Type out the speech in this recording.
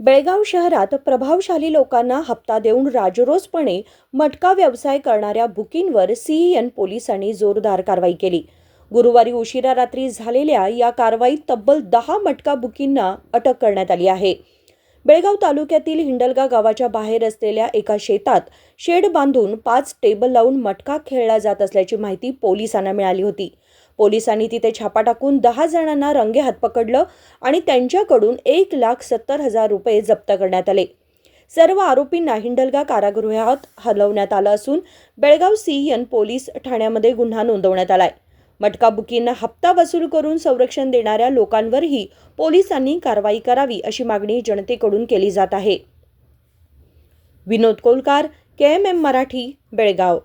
बेळगाव शहरात प्रभावशाली लोकांना हप्ता देऊन राजरोसपणे मटका व्यवसाय करणाऱ्या बुकींवर सीईएन पोलिसांनी जोरदार कारवाई केली. गुरुवारी उशिरा रात्री झालेल्या या कारवाईत तब्बल दहा मटका बुकींना अटक करण्यात आली आहे. बेळगाव तालुक्यातील हिंडलगा गावाच्या बाहेर असलेल्या एका शेतात शेड बांधून पाच टेबल लावून मटका खेळला जात असल्याची माहिती पोलिसांना मिळाली होती. पोलिसांनी तिथे छापा टाकून दहा जणांना रंगेहात पकडलं आणि त्यांच्याकडून एक लाख सत्तर हजार रुपये जप्त करण्यात आले. सर्व आरोपींना हिंडलगा कारागृहात हलवण्यात आलं असून बेळगाव सीईएन पोलीस ठाण्यामध्ये गुन्हा नोंदवण्यात आलाय. मटका बुकींना हप्ता वसूल करून संरक्षण देणाऱ्या लोकांवरही पोलिसांनी कारवाई करावी अशी मागणी जनतेकडून केली जात आहे. Vinod Kolkar K M M Marathi Belgaum.